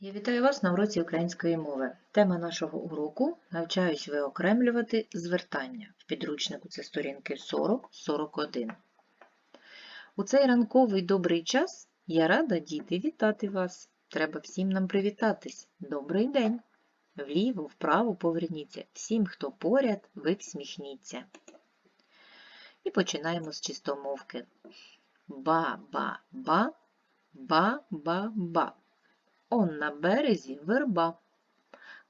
Я вітаю вас на уроці української мови. Тема нашого уроку навчаюсь виокремлювати звертання. В підручнику це сторінки 40-41. У цей ранковий добрий час я рада, діти, вітати вас. Треба всім нам привітатись. Добрий день! Вліво, вправо поверніться. Всім, хто поряд, ви всміхніться. І починаємо з чистомовки. Ба-ба-ба, ба-ба-ба. Он на березі верба.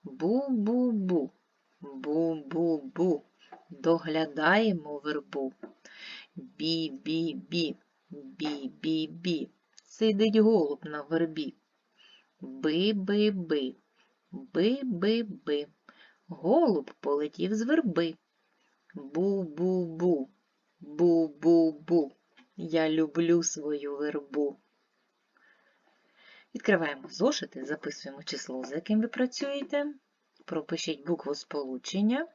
Бу-бу-бу, бу-бу-бу, доглядаємо вербу. Бі-бі-бі, бі-бі-бі, сидить голуб на вербі. Би-би-би, би-би-би, голуб полетів з верби. Бу-бу-бу, бу-бу-бу, я люблю свою вербу. Відкриваємо зошити, записуємо число, з яким ви працюєте, пропишіть букву сполучення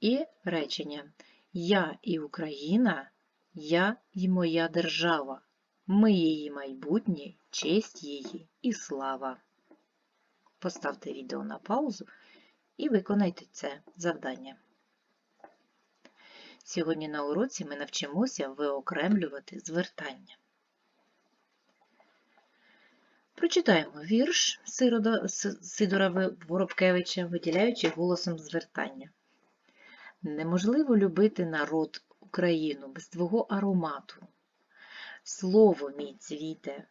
і речення. Я і Україна, я і моя держава. Ми її майбутнє, честь її і слава. Поставте відео на паузу і виконайте це завдання. Сьогодні на уроці ми навчимося виокремлювати звертання. Прочитаємо вірш Сидора Воробкевича, виділяючи голосом звертання. Неможливо любити народ Україну без твого аромату. Слово мій цвіте,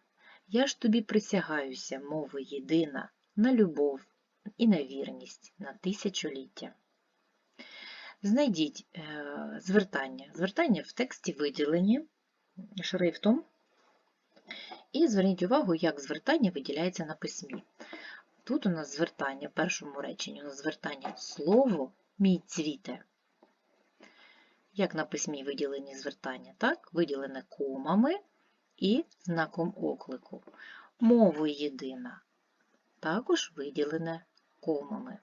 я ж тобі присягаюся, мови єдина, на любов і на вірність на тисячоліття. Знайдіть е, звертання. Звертання в тексті виділені шрифтом. І зверніть увагу, як звертання виділяється на письмі. Тут у нас звертання в першому реченні, у нас звертання слово мій цвіте. Як на письмі виділені звертання? Так, виділене комами і знаком оклику. Мово єдина. Також виділене комами.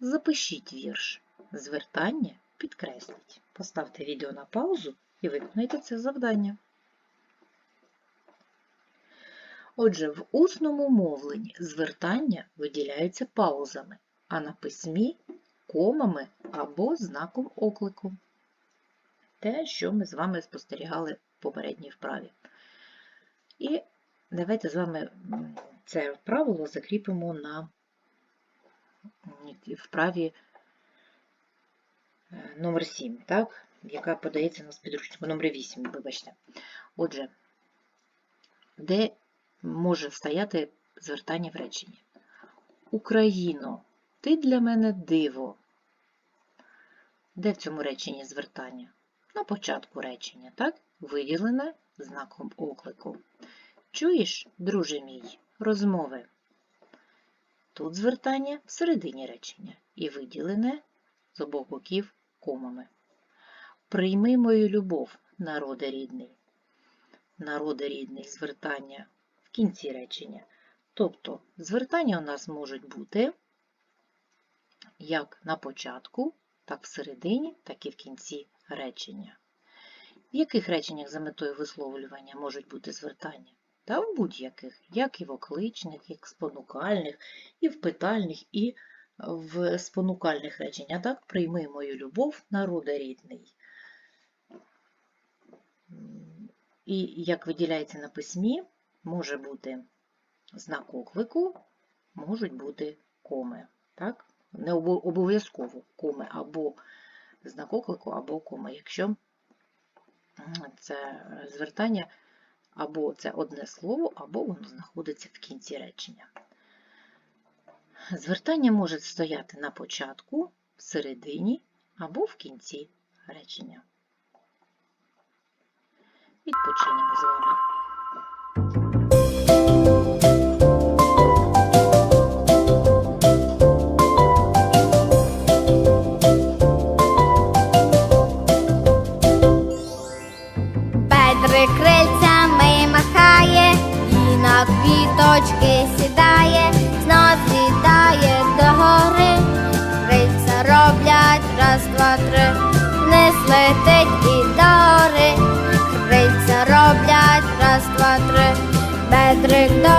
Запишіть вірш. Звертання підкресліть. Поставте відео на паузу і виконайте це завдання. Отже, в усному мовленні звертання виділяються паузами, а на письмі комами або знаком оклику. Те, що ми з вами спостерігали в попередній вправі. І давайте з вами це правило закріпимо на вправі е, номер 7, так? яка подається на підручнику номер 8, вибачте. Отже, де може стояти звертання в реченні. Україно, ти для мене диво. Де в цьому реченні звертання? На початку речення, так? Виділене знаком оклику. Чуєш, друже мій, розмови? Тут звертання всередині речення і виділене з обох боків комами. Прийми мою любов, народе рідний. Народе рідний звертання кінці речення. Тобто звертання у нас можуть бути як на початку, так всередині, так і в кінці речення. В яких реченнях за метою висловлювання можуть бути звертання? Та в будь-яких, як і в окличних, як в спонукальних, і в питальних, і в спонукальних реченнях. Так, прийми мою любов, народа рідний. І як виділяється на письмі, може бути знак оклику, можуть бути коми. Так? Не обов'язково коми або знак оклику, або коми. Якщо це звертання або це одне слово, або воно знаходиться в кінці речення. Звертання може стояти на початку, всередині або в кінці речення. Відпочинемо з вами. Квіточки сідає, знов літає до гори. Крильця роблять раз, два, три, не злетить і до гори. Крильця роблять раз, два, три, Бедрик добре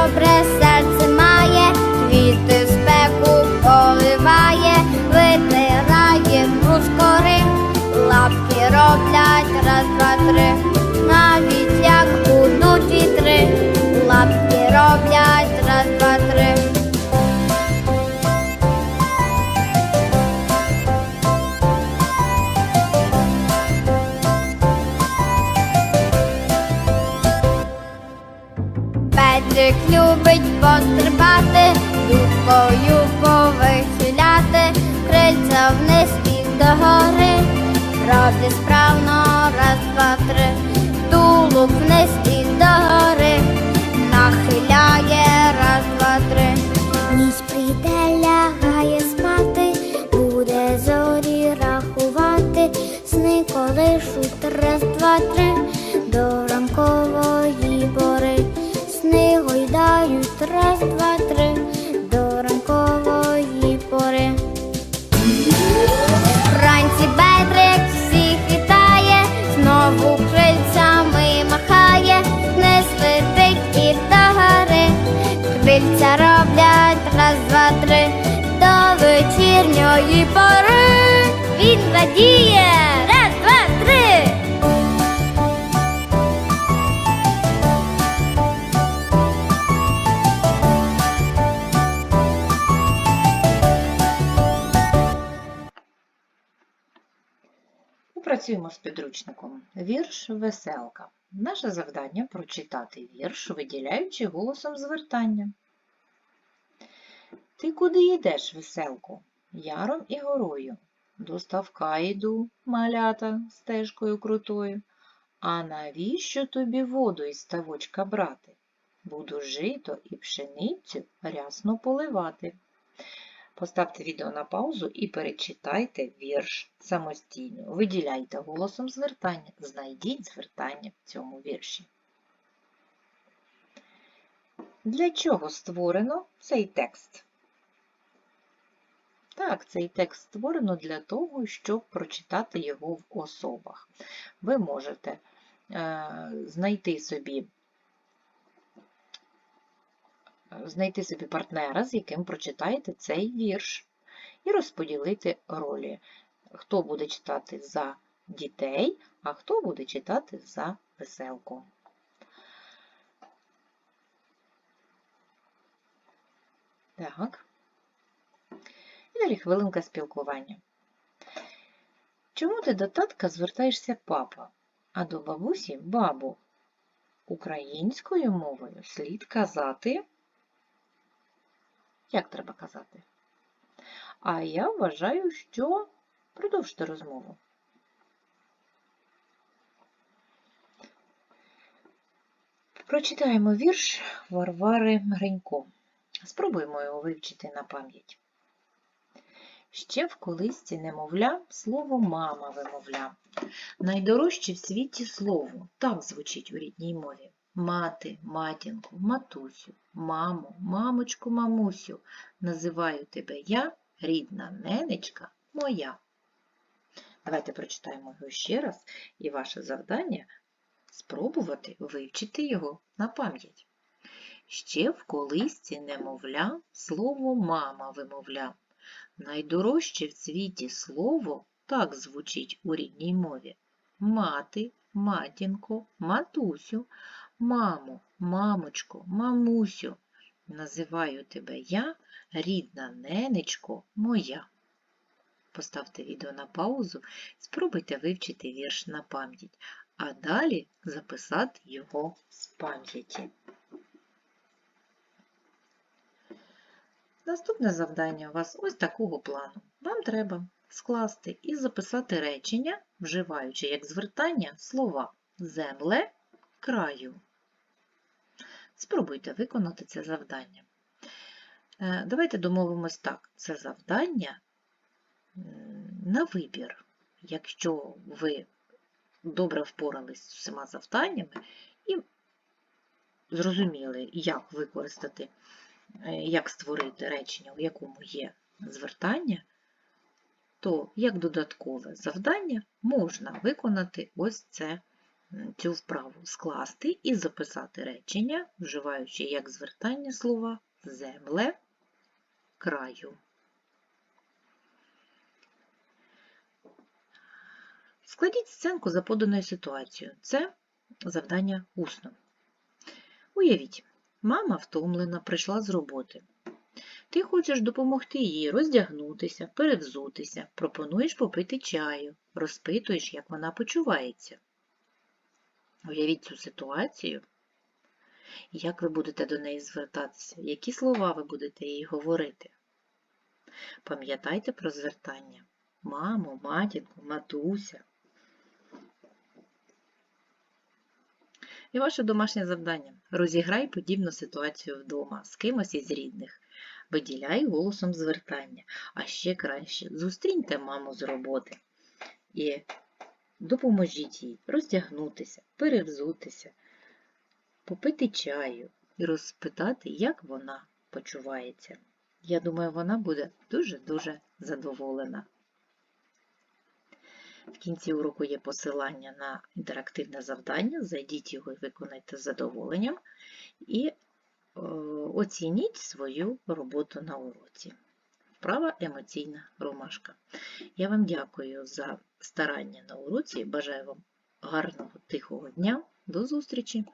радіє, раз, два, три. Попрацюємо з підручником. Вірш Веселка. Наше завдання прочитати вірш, виділяючи голосом звертання. Ти куди йдеш, веселку? Яром і горою. До ставка йду, малята, стежкою крутою. А навіщо тобі воду із ставочка брати? Буду жито і пшеницю рясно поливати. Поставте відео на паузу і перечитайте вірш самостійно. Виділяйте голосом звертання, знайдіть звертання в цьому вірші. Для чого створено цей текст? Так, цей текст створено для того, щоб прочитати його в особах. Ви можете е, знайти собі знайти собі партнера, з яким прочитаєте цей вірш, і розподілити ролі. Хто буде читати за дітей, а хто буде читати за веселку. Так. Далі хвилинка спілкування. Чому ти до татка звертаєшся папа, а до бабусі бабу? Українською мовою слід казати як треба казати? А я вважаю, що продовжте розмову. Прочитаємо вірш Варвари Гринько. Спробуємо його вивчити на пам'ять. Ще в колисці немовля слово мама вимовля. Найдорожче в світі слово так звучить у рідній мові. Мати, матінку, матусю, маму, мамочку, мамусю, називаю тебе я, рідна ненечка моя. Давайте прочитаємо його ще раз, і ваше завдання спробувати вивчити його на пам'ять. Ще в колисці немовля слово мама вимовля. Найдорожче в світі слово так звучить у рідній мові. Мати, матінко, матусю, Мамо, мамочко, мамусю, називаю тебе я, рідна ненечко моя. Поставте відео на паузу, спробуйте вивчити вірш на пам'ять, а далі записати його з пам'яті. Наступне завдання у вас ось такого плану. Вам треба скласти і записати речення, вживаючи як звертання слова земле краю. Спробуйте виконати це завдання. Е, давайте домовимось так: це завдання на вибір. Якщо ви добре впорались з усіма завданнями і зрозуміли, як використати, як створити речення, у якому є звертання, то як додаткове завдання можна виконати ось це цю вправу скласти і записати речення, вживаючи як звертання слова земле краю. Складіть сценку за поданою ситуацією. Це завдання усно. Уявіть, мама втомлена, прийшла з роботи. Ти хочеш допомогти їй роздягнутися, перевзутися, пропонуєш попити чаю, розпитуєш, як вона почувається. Уявіть цю ситуацію Як ви будете до неї звертатися? Які слова ви будете їй говорити? Пам'ятайте про звертання. Мамо, матінку, матуся. І ваше домашнє завдання. Розіграй подібну ситуацію вдома з кимось із рідних. Виділяй голосом звертання. А ще краще зустріньте маму з роботи і допоможіть їй роздягнутися, перевзутися, попити чаю і розпитати, як вона почувається. Я думаю, вона буде дуже-дуже задоволена. Кінці уроку є посилання на інтерактивне завдання. Зайдіть його і виконайте з задоволенням. І е, оцініть свою роботу на уроці. Вправа емоційна ромашка. Я вам дякую за старання на уроці. Бажаю вам гарного тихого дня. До зустрічі!